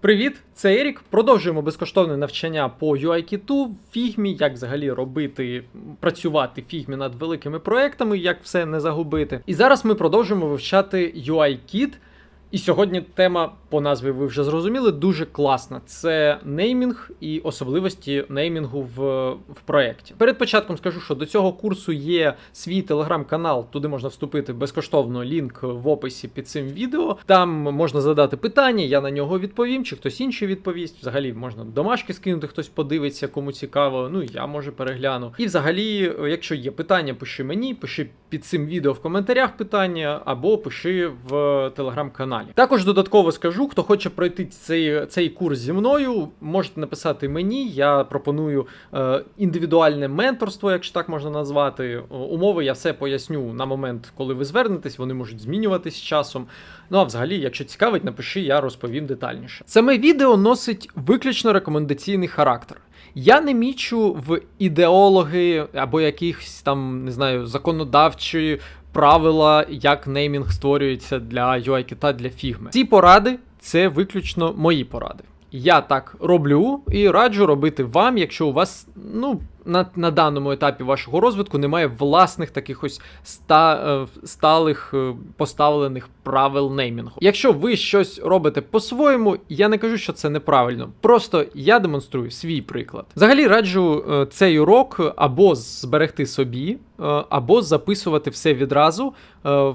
Привіт, це Ерік. Продовжуємо безкоштовне навчання по UIKit, фігмі, як взагалі робити, працювати в фігмі над великими проектами, як все не загубити. І зараз ми продовжуємо вивчати UIKit. І сьогодні тема по назві ви вже зрозуміли, дуже класна. Це неймінг і особливості неймінгу в, в проєкті. Перед початком скажу, що до цього курсу є свій телеграм-канал, туди можна вступити безкоштовно. Лінк в описі під цим відео. Там можна задати питання, я на нього відповім, чи хтось інший відповість. Взагалі можна домашки скинути, хтось подивиться, кому цікаво. Ну я може перегляну. І взагалі, якщо є питання, пиши мені, пиши під цим відео в коментарях питання або пиши в телеграм-каналі. Також додатково скажу, хто хоче пройти цей цей курс зі мною, можете написати мені. Я пропоную е, індивідуальне менторство, якщо так можна назвати. Умови я все поясню на момент, коли ви звернетесь, вони можуть змінюватись з часом. Ну а взагалі, якщо цікавить, напиши, я розповім детальніше. Саме відео носить виключно рекомендаційний характер. Я не мічу в ідеологи або якихось там, не знаю, законодавчі правила, як неймінг створюється для UI-кита, для фігми. Ці поради це виключно мої поради. Я так роблю і раджу робити вам, якщо у вас ну на на даному етапі вашого розвитку немає власних таких ось ста, е, сталих е, поставлених правил неймінгу. Якщо ви щось робите по-своєму, я не кажу, що це неправильно. Просто я демонструю свій приклад. Взагалі раджу е, цей урок або зберегти собі, або записувати все відразу в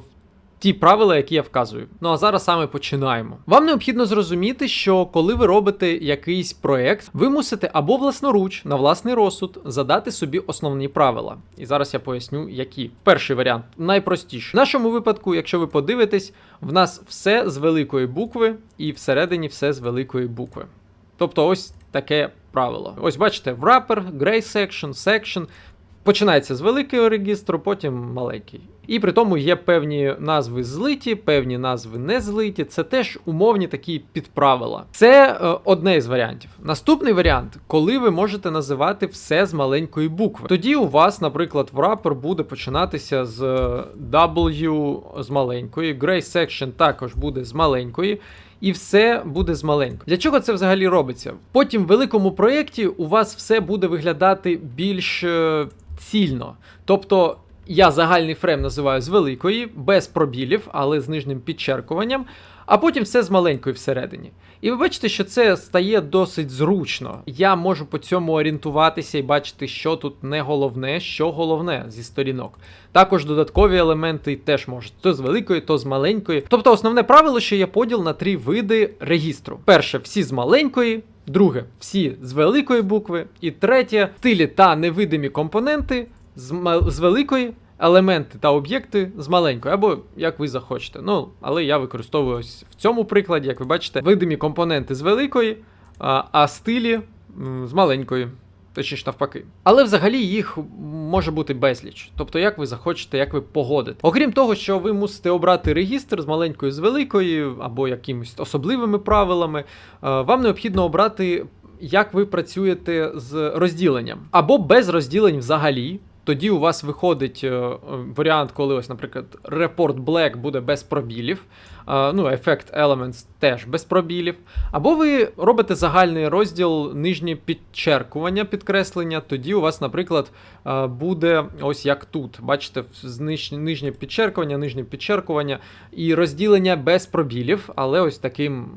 ті правила, які я вказую. Ну а зараз саме починаємо. Вам необхідно зрозуміти, що коли ви робите якийсь проект, ви мусите або власноруч на власний розсуд задати собі основні правила. І зараз я поясню, які. Перший варіант найпростіший. В нашому випадку, якщо ви подивитесь, в нас все з великої букви, і всередині все з великої букви. Тобто, ось таке правило. Ось бачите, wrapper, gray section, section. Починається з великого регістру, потім маленький. І при тому є певні назви злиті, певні назви не злиті. Це теж умовні такі підправила. Це е, одне із варіантів. Наступний варіант, коли ви можете називати все з маленької букви. Тоді у вас, наприклад, врапер буде починатися з W з маленької, Gray Section також буде з маленької. І все буде з маленькою. Для чого це взагалі робиться? Потім в великому проєкті у вас все буде виглядати більш е, цільно. Тобто я загальний фрейм називаю з великої, без пробілів, але з нижнім підчеркуванням, а потім все з маленької всередині. І ви бачите, що це стає досить зручно. Я можу по цьому орієнтуватися і бачити, що тут не головне, що головне зі сторінок. Також додаткові елементи теж можуть то з великої, то з маленької. Тобто, основне правило, що є поділ на три види регістру: перше, всі з маленької. Друге, всі з великої букви. І третє, стилі та невидимі компоненти з, з великої, елементи та об'єкти з маленької, або як ви захочете. Ну, але я використовую ось в цьому прикладі, як ви бачите, видимі компоненти з великої, а стилі з маленької. Точніше навпаки. Але взагалі їх може бути безліч. Тобто, як ви захочете, як ви погодите. Окрім того, що ви мусите обрати регістр з маленької з великої, або якимись особливими правилами, вам необхідно обрати, як ви працюєте з розділенням, або без розділень взагалі. Тоді у вас виходить е, варіант, коли ось, наприклад, Report Black буде без пробілів. Е, ну, Effect Elements теж без пробілів. Або ви робите загальний розділ нижнє підчеркування, підкреслення. Тоді у вас, наприклад, е, буде ось як тут. Бачите, нижнє підчеркування, нижнє підчеркування і розділення без пробілів, але ось таким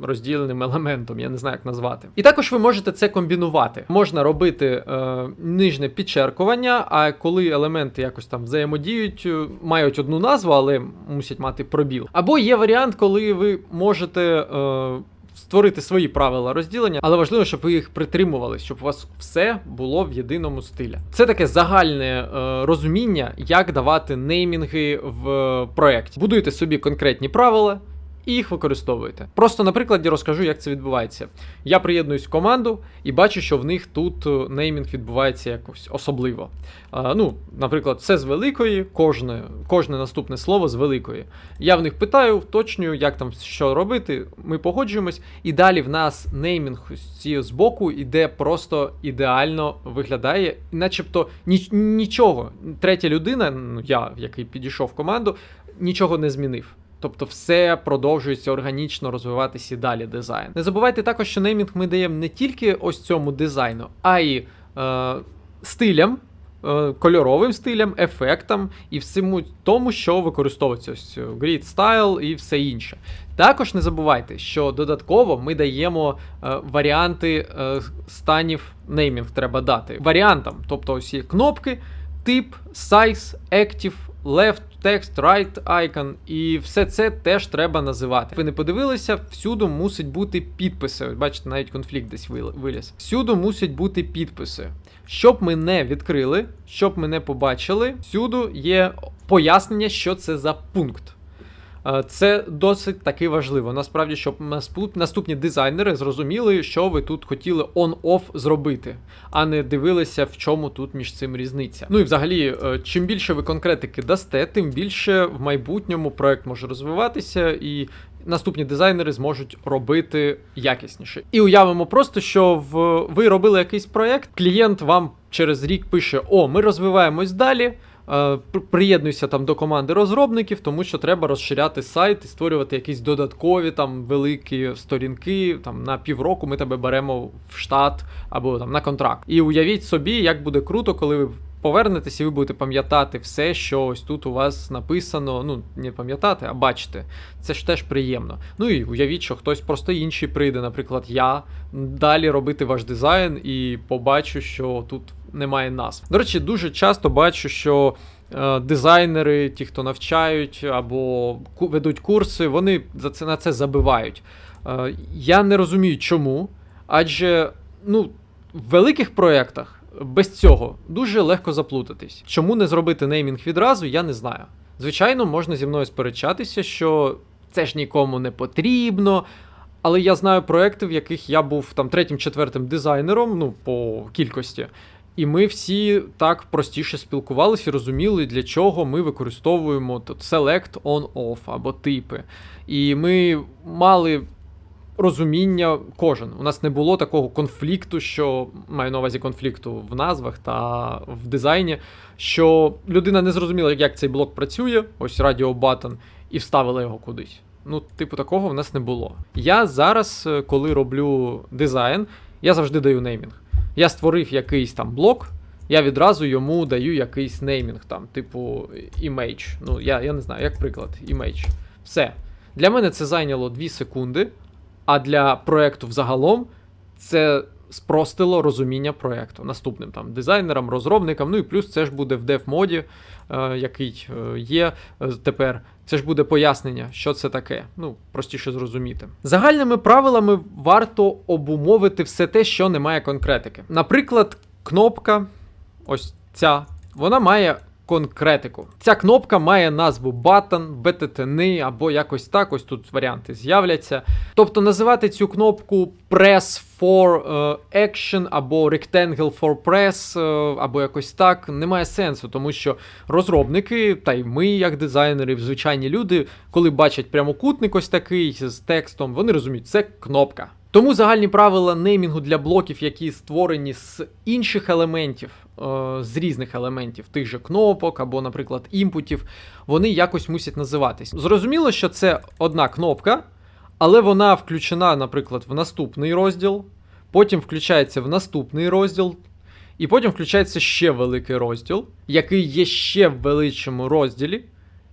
розділеним елементом, я не знаю, як назвати. І також ви можете це комбінувати. Можна робити е, нижнє підчеркування, а коли елементи якось там взаємодіють, е, мають одну назву, але мусять мати пробіл. Або є варіант, коли ви можете. Е, Створити свої правила розділення, але важливо, щоб ви їх притримували, щоб у вас все було в єдиному стилі. Це таке загальне е, розуміння, як давати неймінги в е, проєкті. Будуйте собі конкретні правила, і їх використовуєте. Просто на прикладі розкажу, як це відбувається. Я приєднуюсь в команду і бачу, що в них тут е, неймінг відбувається якось особливо. А, ну, Наприклад, все з великої, кожне кожне наступне слово з великої. Я в них питаю, уточнюю, як там що робити. Ми погоджуємось, і далі в нас неймінг з боку іде просто ідеально виглядає, начебто ніч, нічого. Третя людина, ну я, який підійшов в команду, нічого не змінив. Тобто все продовжується органічно розвиватися і далі дизайн. Не забувайте також, що неймінг ми даємо не тільки ось цьому дизайну, а й е, стилям. е, Кольоровим стилям, ефектам і всьому тому, що використовується ось е, grid style і все інше. Також не забувайте, що додатково ми даємо е, варіанти е, станів неймінг треба дати. Варіантам, тобто ось є кнопки, тип, size, active, left, text, right icon, і все це теж треба називати. Ви не подивилися, всюди мусить бути підписи. Бачите, навіть конфлікт десь виліз. Всюди мусять бути підписи. Щоб ми не відкрили, щоб ми не побачили, всюди є пояснення, що це за пункт. Е, Це досить таки важливо. Насправді, щоб наступні дизайнери зрозуміли, що ви тут хотіли on-off зробити, а не дивилися, в чому тут між цим різниця. Ну і взагалі, е, чим більше ви конкретики дасте, тим більше в майбутньому проект може розвиватися і. Наступні дизайнери зможуть робити якісніше. І уявимо просто, що в ви робили якийсь проект, клієнт вам через рік пише: О, ми розвиваємось далі. Е, Приєднуйся там до команди розробників, тому що треба розширяти сайт і створювати якісь додаткові там великі сторінки. Там на півроку ми тебе беремо в штат або там на контракт. І уявіть собі, як буде круто, коли ви повернетесь і ви будете пам'ятати все, що ось тут у вас написано. Ну, не пам'ятати, а бачити. Це ж теж приємно. Ну і уявіть, що хтось просто інший прийде, наприклад, я далі робити ваш дизайн і побачу, що тут немає назв. До речі, дуже часто бачу, що е, дизайнери, ті, хто навчають або ведуть курси, вони за це на це забивають. Е, я не розумію, чому. Адже ну, в великих проєктах без цього дуже легко заплутатись. Чому не зробити неймінг відразу, я не знаю. Звичайно, можна зі мною сперечатися, що це ж нікому не потрібно. Але я знаю проекти, в яких я був там третім-четвертим дизайнером, ну, по кількості. І ми всі так простіше спілкувалися і розуміли, для чого ми використовуємо тут select on-off або типи. І ми мали розуміння кожен. У нас не було такого конфлікту, що маю на увазі конфлікту в назвах та в дизайні, що людина не зрозуміла, як цей блок працює, ось радіо батон, і вставила його кудись. Ну, типу, такого в нас не було. Я зараз, е, коли роблю дизайн, я завжди даю неймінг. Я створив якийсь там блок, я відразу йому даю якийсь неймінг, там, типу image. Ну, я, я не знаю, як приклад, image. Все. Для мене це зайняло 2 секунди, а для проекту взагалом це спростило розуміння проекту наступним там дизайнерам, розробникам. Ну і плюс це ж буде в дев-моді, е, який е, є е, тепер. Це ж буде пояснення, що це таке. Ну, простіше зрозуміти. Загальними правилами варто обумовити все те, що не має конкретики. Наприклад, кнопка, ось ця, вона має конкретику. Ця кнопка має назву button, BTTN або якось так. Ось тут варіанти з'являться. Тобто називати цю кнопку press for е, action або rectangle for press, е, або якось так немає сенсу, тому що розробники, та й ми, як дизайнери, звичайні люди, коли бачать прямокутник ось такий з текстом, вони розуміють, це кнопка. Тому загальні правила неймінгу для блоків, які створені з інших елементів, е, з різних елементів, тих же кнопок або, наприклад, імпутів, вони якось мусять називатись. Зрозуміло, що це одна кнопка, але вона включена, наприклад, в наступний розділ, потім включається в наступний розділ, і потім включається ще великий розділ, який є ще в величому розділі,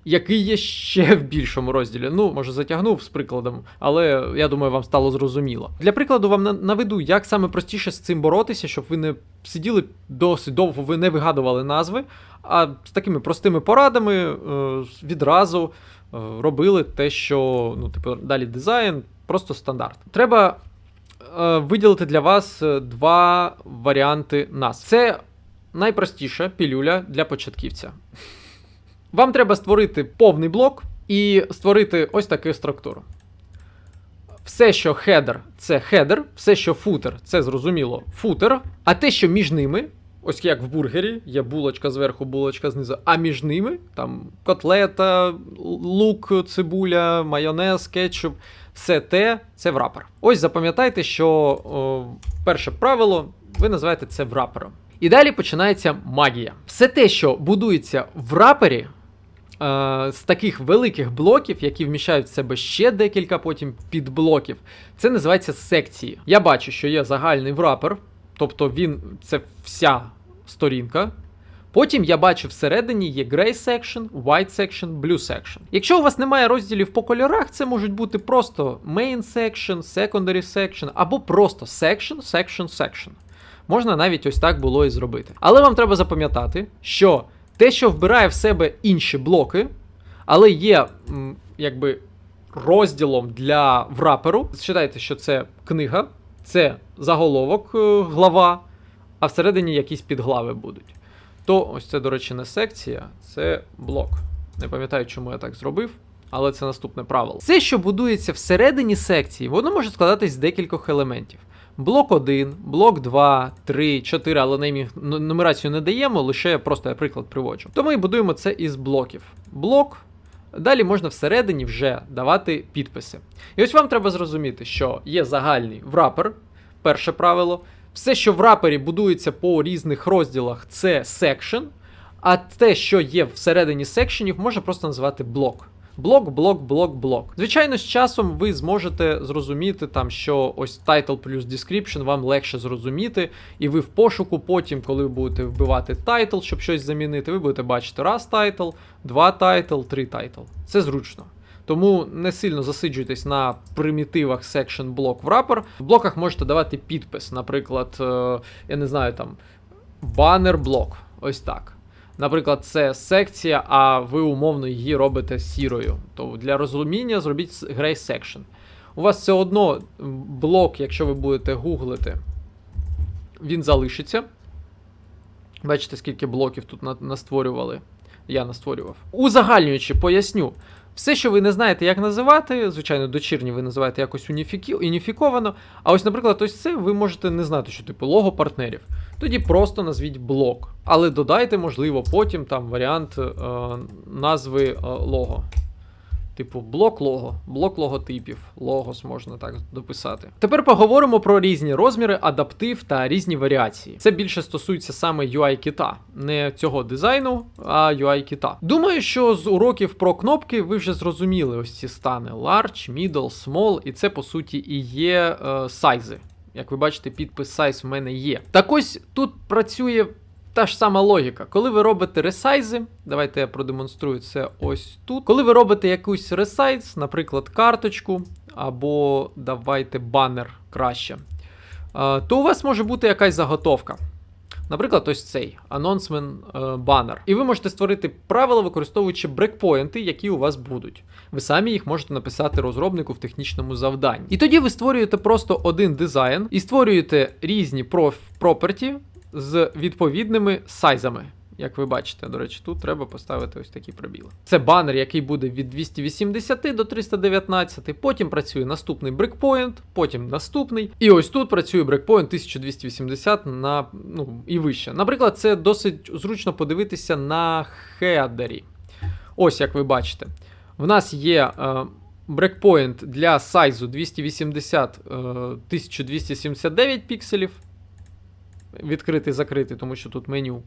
який є ще в більшому розділі. Ну, може, затягнув з прикладом, але я думаю, вам стало зрозуміло. Для прикладу, вам наведу, як саме простіше з цим боротися, щоб ви не сиділи досить довго, ви не вигадували назви, а з такими простими порадами е, відразу е, робили те, що ну, типу, далі дизайн, просто стандарт. Треба е, виділити для вас два варіанти назв. Це найпростіша пілюля для початківця. Вам треба створити повний блок і створити ось таку структуру. Все, що хедер, це хедер, все, що футер, це зрозуміло футер. А те, що між ними, ось як в бургері, є булочка зверху, булочка знизу, а між ними там котлета, лук, цибуля, майонез, кетчуп, все те це врапер. Ось запам'ятайте, що о, перше правило, ви називаєте це врапером. І далі починається магія. Все те, що будується в рапері, з таких великих блоків, які вміщають в себе ще декілька потім підблоків, це називається секції. Я бачу, що є загальний врапер, тобто він це вся сторінка. Потім я бачу всередині є Gray Section, White Section, Blue Section. Якщо у вас немає розділів по кольорах, це можуть бути просто Main Section, Secondary Section або просто Section, Section, Section. Можна навіть ось так було і зробити. Але вам треба запам'ятати, що те, що вбирає в себе інші блоки, але є якби розділом для враперу. Считайте, що це книга, це заголовок, е, глава, а всередині якісь підглави будуть. То ось це, до речі, не секція, це блок. Не пам'ятаю, чому я так зробив, але це наступне правило. Все, що будується всередині секції, воно може складатись з декількох елементів. Блок 1, блок 2, 3, 4, але їх ну- нумерацію не даємо, лише просто я приклад приводжу. То ми будуємо це із блоків. Блок. Далі можна всередині вже давати підписи. І ось вам треба зрозуміти, що є загальний врапер, перше правило. Все, що в рапері будується по різних розділах, це секшн, а те, що є всередині секшенів, можна просто називати блок. Блок, блок, блок, блок. Звичайно, з часом ви зможете зрозуміти там, що ось title плюс description вам легше зрозуміти, і ви в пошуку потім, коли ви будете вбивати title, щоб щось замінити, ви будете бачити раз title, два title, три title. Це зручно. Тому не сильно засиджуйтесь на примітивах section блок в рапор. В блоках можете давати підпис, наприклад, е, я не знаю там банер блок. Ось так. Наприклад, це секція, а ви умовно її робите сірою. То для розуміння зробіть Gray Section. У вас все одно блок, якщо ви будете гуглити, він залишиться. Бачите, скільки блоків тут настворювали. Я настворював. Узагальнюючи, поясню. Все, що ви не знаєте, як називати, звичайно, дочірні ви називаєте якось уніфіковано. А ось, наприклад, ось це ви можете не знати, що типу лого партнерів. Тоді просто назвіть блок. Але додайте, можливо, потім там варіант е, назви е, лого. Типу, блок лого, блок логотипів, логос можна так дописати. Тепер поговоримо про різні розміри, адаптив та різні варіації. Це більше стосується саме UI кита, не цього дизайну, а UI кита. Думаю, що з уроків про кнопки ви вже зрозуміли ось ці стани: Large, Middle, Small, і це по суті і є е, сайзи. Як ви бачите, підпис size в мене є. Так ось тут працює та ж сама логіка. Коли ви робите ресайзи, давайте я продемонструю це ось тут. Коли ви робите якусь ресайз, наприклад, карточку, або давайте банер краще, е, то у вас може бути якась заготовка. Наприклад, ось цей анонсмен банер. І ви можете створити правила, використовуючи брекпоінти, які у вас будуть. Ви самі їх можете написати розробнику в технічному завданні. І тоді ви створюєте просто один дизайн і створюєте різні проф проперті з відповідними сайзами. Як ви бачите, до речі, тут треба поставити ось такі пробіли. Це банер, який буде від 280 до 319. Потім працює наступний брекпоінт, потім наступний. І ось тут працює брекпоінт 1280 на ну і вище. Наприклад, це досить зручно подивитися на хедері. Ось як ви бачите. В нас є е, брекпоінт для сайзу 280 е, 1279 пікселів. Відкритий, закритий, тому що тут меню.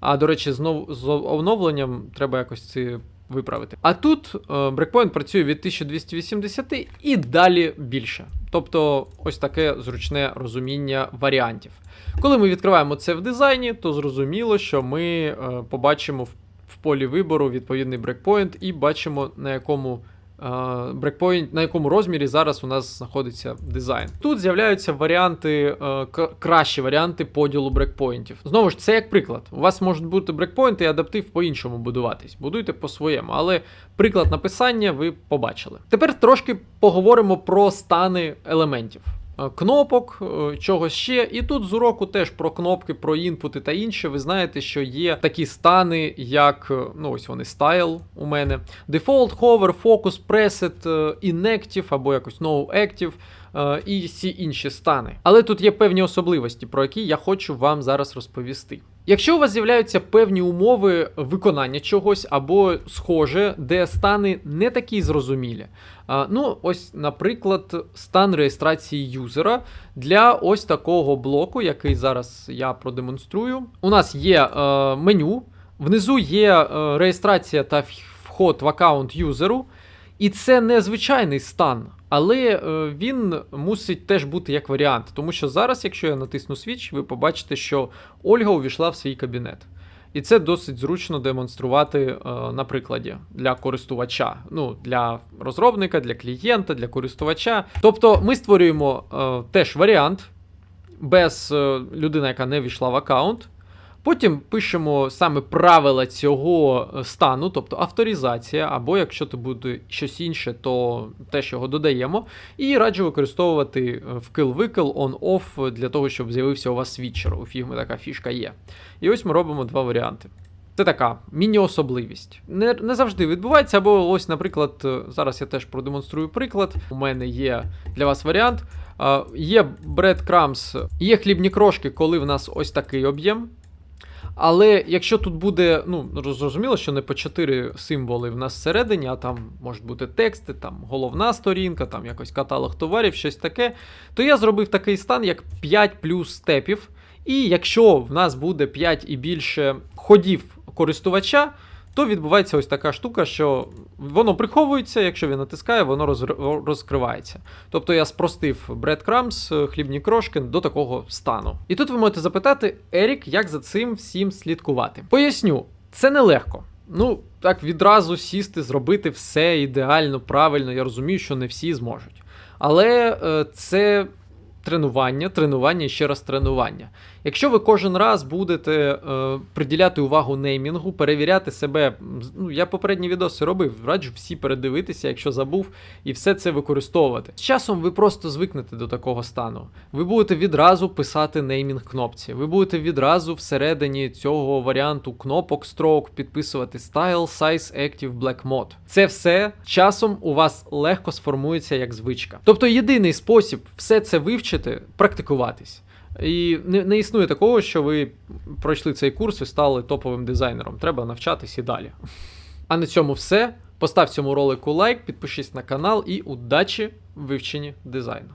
А до речі, знов з оновленням треба якось це виправити. А тут е, брекпоінт працює від 1280 і далі більше. Тобто, ось таке зручне розуміння варіантів. Коли ми відкриваємо це в дизайні, то зрозуміло, що ми е, побачимо в, в полі вибору відповідний брекпоінт і бачимо на якому. Брекпоінт, на якому розмірі зараз у нас знаходиться дизайн. Тут з'являються варіанти, е, кращі варіанти поділу брекпоінтів. Знову ж, це як приклад. У вас можуть бути брекпоінти і адаптив по-іншому будуватись. Будуйте по-своєму, але приклад написання ви побачили. Тепер трошки поговоримо про стани елементів. Е, Кнопок, е, чогось ще. І тут з уроку теж про кнопки, про інпути та інше. Ви знаєте, що є такі стани, як е, ну ось вони style у мене. Default, hover, focus, preset, inactive або якось no active і всі інші стани. Але тут є певні особливості, про які я хочу вам зараз розповісти. Якщо у вас з'являються певні умови виконання чогось або схоже, де стани не такі зрозумілі. Ну, ось, наприклад, стан реєстрації юзера для ось такого блоку, який зараз я продемонструю. У нас є е, меню, внизу є е, реєстрація та вх- вход в аккаунт юзеру. І це не звичайний стан, але е, він мусить теж бути як варіант. Тому що зараз, якщо я натисну свіч, ви побачите, що Ольга увійшла в свій кабінет. І це досить зручно демонструвати е, на прикладі для користувача, ну для розробника, для клієнта, для користувача. Тобто ми створюємо е, теж варіант без людини, яка не війшла в аккаунт. Потім пишемо саме правила цього е, стану, тобто авторизація, або якщо це буде щось інше, то теж його додаємо. І раджу використовувати е, вкил-викил, on-off для того, щоб з'явився у вас світчер. У фігми така фішка є. І ось ми робимо два варіанти. Це така міні-особливість. Не, не завжди відбувається, або ось, наприклад, е, зараз я теж продемонструю приклад. У мене є для вас варіант. Е, Є breadcrumbs, є хлібні крошки, коли в нас ось такий об'єм. Але якщо тут буде, ну зрозуміло, що не по 4 символи в нас всередині, а там можуть бути тексти, там головна сторінка, там якось каталог товарів, щось таке, то я зробив такий стан, як 5 плюс степів. І якщо в нас буде 5 і більше ходів користувача, то відбувається ось така штука, що воно приховується, якщо він натискає, воно розр- розкривається. Тобто я спростив breadcrumbs, хлібні крошки до такого стану. І тут ви можете запитати, Ерік, як за цим всім слідкувати? Поясню, це нелегко. Ну, так відразу сісти, зробити все ідеально, правильно. Я розумію, що не всі зможуть. Але е, це тренування, тренування і ще раз тренування. Якщо ви кожен раз будете е, приділяти увагу неймінгу, перевіряти себе, ну я попередні відоси робив, раджу всі передивитися, якщо забув, і все це використовувати. З часом ви просто звикнете до такого стану. Ви будете відразу писати неймінг кнопці. Ви будете відразу всередині цього варіанту кнопок stroke підписувати Style, Size, Active, Black Mode. Це все часом у вас легко сформується як звичка. Тобто єдиний спосіб все це вивчити практикуватись. І не, не існує такого, що ви пройшли цей курс і стали топовим дизайнером. Треба навчатись і далі. А на цьому все. Постав цьому ролику лайк, підпишись на канал і удачі в вивченні дизайну.